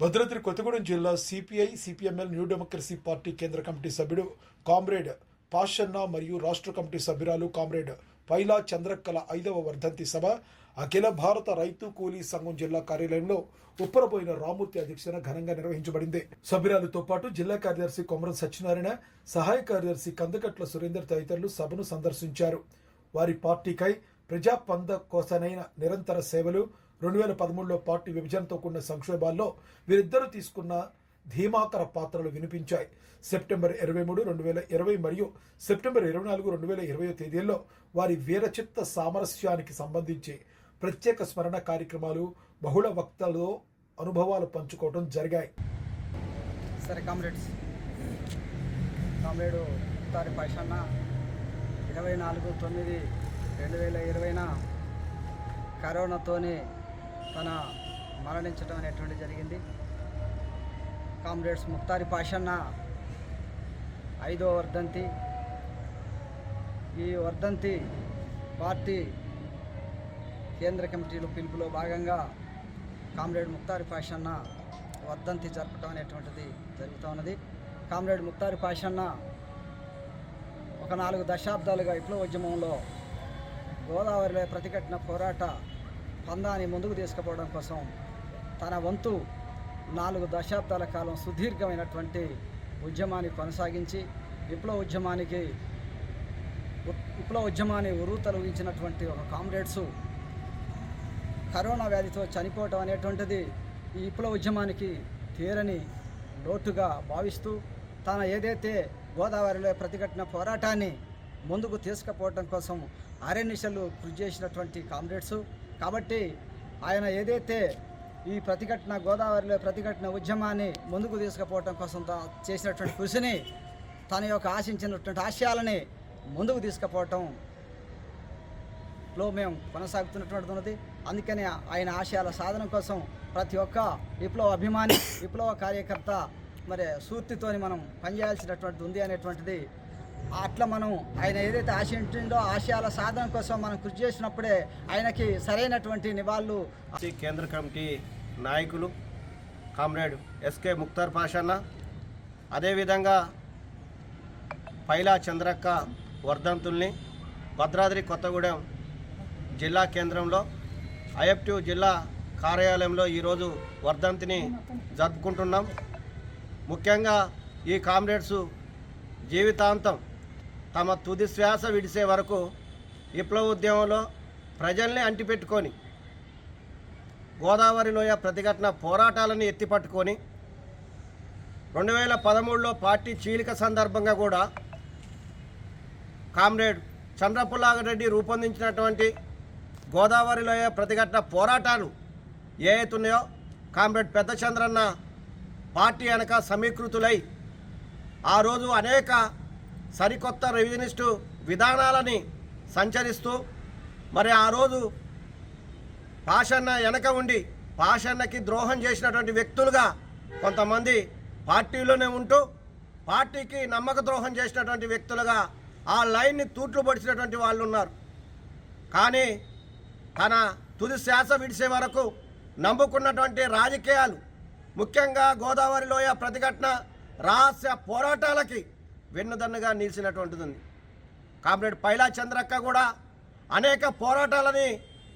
భద్రాద్రి కొత్తగూడెం జిల్లా CPI CPI ML New Democracy party కేంద్ర committee సభ్యుడు కామ్రేడ్ పాషన్న మరియు రాష్ట్ర కమిటీ సభ్యురాలు కామ్రేడ్ పైలా చంద్రక్కల ఐదవ వర్ధంతి సభ అఖిల భారత రైతు కూలీ సంఘం జిల్లా కార్యాలయంలో ఉప్పరబోయిన రామూర్తి అధ్యక్షతన ఘనంగా నిర్వహించబడింది. సభ్యురాలతో పాటు జిల్లా కార్యదర్శి కొమరం సత్యనారాయణ సహాయ కార్యదర్శి కందకట్ల సురేందర్ తదితరులు సభను సందర్శించారు. వారి పార్టీకై ప్రజాపంద కోసనైన నిరంతర సేవలు రెండు వేల పదమూడులో పార్టీ విభజనతో కూడిన సంక్షోభాల్లో వీరిద్దరూ తీసుకున్న ధీమాకర పాత్రలు వినిపించాయి. సెప్టెంబర్ ఇరవై మూడు రెండు వేల ఇరవై మరియు సెప్టెంబర్ ఇరవై నాలుగు రెండు వేల ఇరవై తేదీల్లో వారి వీరచిత్త సామరస్యానికి సంబంధించి ప్రత్యేక స్మరణ కార్యక్రమాలు బహుళ వక్తలతో అనుభవాలు పంచుకోవడం జరిగాయి. సరే కామ్రేడ్స్ కామ్రేడు తారి పైషన్న ఇరవై నాలుగు తొమ్మిది రెండు వేల ఇరవైన కరోనాతోని తన మరణించడం అనేటువంటి జరిగింది. కామ్రేడ్స్ ముక్తారి పాషన్న ఐదో వర్ధంతి. ఈ వర్ధంతి పార్టీ కేంద్ర కమిటీలు పిలుపులో భాగంగా కామ్రేడ్ ముక్తారి పాషన్న వర్ధంతి జరపటం అనేటువంటిది జరుగుతూ ఉన్నది. కామ్రేడ్ ముక్తారి పాషన్న ఒక నాలుగు దశాబ్దాలుగా విప్లవ ఉద్యమంలో గోదావరిలో ప్రతిఘటన పోరాట పందాన్ని ముందుకు తీసుకుపోవడం కోసం తన వంతు నాలుగు దశాబ్దాల కాలం సుదీర్ఘమైనటువంటి ఉద్యమాన్ని కొనసాగించి విప్లవ ఉద్యమానికి విప్లవ ఉద్యమాన్ని ఉరువు తొలగించినటువంటి ఒక కామ్రేడ్సు కరోనా వ్యాధితో చనిపోవటం అనేటువంటిది ఈ విప్లవ ఉద్యమానికి తీరని లోటుగా భావిస్తూ తన ఏదైతే గోదావరిలో ప్రతిఘటన పోరాటాన్ని ముందుకు తీసుకుపోవడం కోసం అరణ్యశలు కృషి చేసినటువంటి కామ్రేడ్స్ కాబట్టి ఆయన ఏదైతే ఈ ప్రతిఘటన గోదావరిలో ప్రతిఘటన ఉద్యమాన్ని ముందుకు తీసుకుపోవటం కోసం తా- చేసినటువంటి కృషిని తన యొక్క ఆశించినటువంటి ఆశయాలని ముందుకు తీసుకుపోవటం లో మేము కొనసాగుతున్నటువంటి ఉన్నది. ఆయన ఆశయాల సాధన కోసం ప్రతి ఒక్క విప్లవ అభిమాని విప్లవ కార్యకర్త మరి సూర్తితోని మనం పనిచేయాల్సినటువంటిది ఉంది అనేటువంటిది అట్లా మనం ఆయన ఏదైతే ఆశ ఉంటుందో ఆశయాల సాధన కోసం మనం కృషి చేసినప్పుడే ఆయనకి సరైనటువంటి నివాళులు. కేంద్ర కమిటీ నాయకులు కామ్రేడ్ ఎస్కే ముక్తార్ పాషన్న అదేవిధంగా పైలా చంద్రక్క వర్ధంతుల్ని భద్రాద్రి కొత్తగూడెం జిల్లా కేంద్రంలో ఐఎఫ్టీ జిల్లా కార్యాలయంలో ఈరోజు వర్ధంతిని జరుపుకుంటున్నాం. ముఖ్యంగా ఈ కామ్రేడ్స్ జీవితాంతం తమ తుది శ్వాస విడిసే వరకు విప్లవ ఉద్యమంలో ప్రజల్ని అంటిపెట్టుకొని గోదావరి లోయ ప్రతిఘటన పోరాటాలను ఎత్తిపట్టుకొని రెండు వేల పదమూడులో పార్టీ చీలిక సందర్భంగా కూడా కామ్రేడ్ చంద్రపుల్లాగరెడ్డి రూపొందించినటువంటి గోదావరి లోయ ప్రతిఘటన పోరాటాలు ఏ అవుతున్నాయో కామ్రేడ్ పెద్ద చంద్రన్న పార్టీ వెనక సమీకృతులై ఆ రోజు అనేక సరికొత్త రెవిజనిస్టు విధానాలని సంచరిస్తూ మరి ఆ రోజు పాషన్న వెనక ఉండి పాషన్నకి ద్రోహం చేసినటువంటి వ్యక్తులుగా కొంతమంది పార్టీలోనే ఉంటూ పార్టీకి నమ్మక ద్రోహం చేసినటువంటి వ్యక్తులుగా ఆ లైన్ని తూట్లు పడిచినటువంటి వాళ్ళు ఉన్నారు. కానీ తన తుది శ్వాస విడిసే వరకు నమ్ముకున్నటువంటి రాజకీయాలు ముఖ్యంగా గోదావరి లోయ ప్రతిఘటన రహస్య పోరాటాలకి వెన్నుదన్నుగా నిలిచినటువంటిది ఉంది కామ్రేడ్ పైలా చంద్రక్క కూడా అనేక పోరాటాలని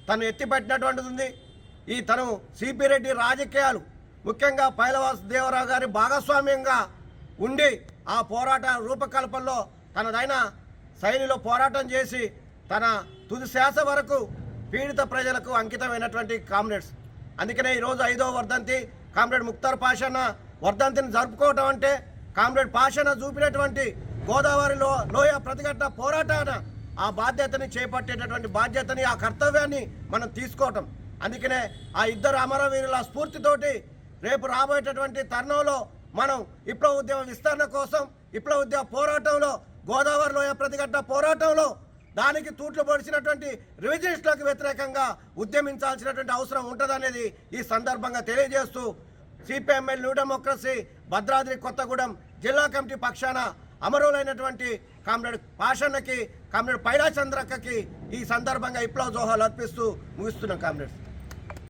తను ఎత్తిపెట్టినటువంటిది ఉంది ఈ తను సిపి రెడ్డి రాజకీయాలు ముఖ్యంగా పైలవాస్ దేవరావు గారి భాగస్వామ్యంగా ఉండి ఆ పోరాట రూపకల్పనలో తనదైన శైలిలో పోరాటం చేసి తన తుది శ్వాస వరకు పీడిత ప్రజలకు అంకితమైనటువంటి కామ్రేడ్స్. అందుకనే ఈరోజు ఐదో వర్ధంతి. కామ్రేడ్ ముక్తార్ పాషన్న వర్ధంతిని జరుపుకోవటం అంటే కామ్రేడ్ పాషన చూపినటువంటి గోదావరిలో లోయ ప్రతిఘటన పోరాటాన ఆ బాధ్యతని చేపట్టేటటువంటి బాధ్యతని ఆ కర్తవ్యాన్ని మనం తీసుకోవటం. అందుకనే ఆ ఇద్దరు అమరవీరుల స్ఫూర్తితోటి రేపు రాబోయేటటువంటి తరుణంలో మనం విప్లవ ఉద్యమ విస్తరణ కోసం విప్లవ ఉద్యమ పోరాటంలో గోదావరి లోయ ప్రతిఘటన పోరాటంలో దానికి తూట్లు పొడిచినటువంటి రివిజనిస్టులకు వ్యతిరేకంగా ఉద్యమించాల్సినటువంటి అవసరం ఉంటుందనేది ఈ సందర్భంగా తెలియజేస్తూ CPML New Democracy Bhadradri Kothagudem జిల్లా కమిటీ పక్షాన అమరులైనటువంటి కామ్రేడ్ పాషన్నకి కామ్రేడ్ పైలాచంద్రక్కకి ఈ సందర్భంగా విప్లవ జోహాలు అర్పిస్తూ ముగిస్తున్నాం కామ్రేడ్స్.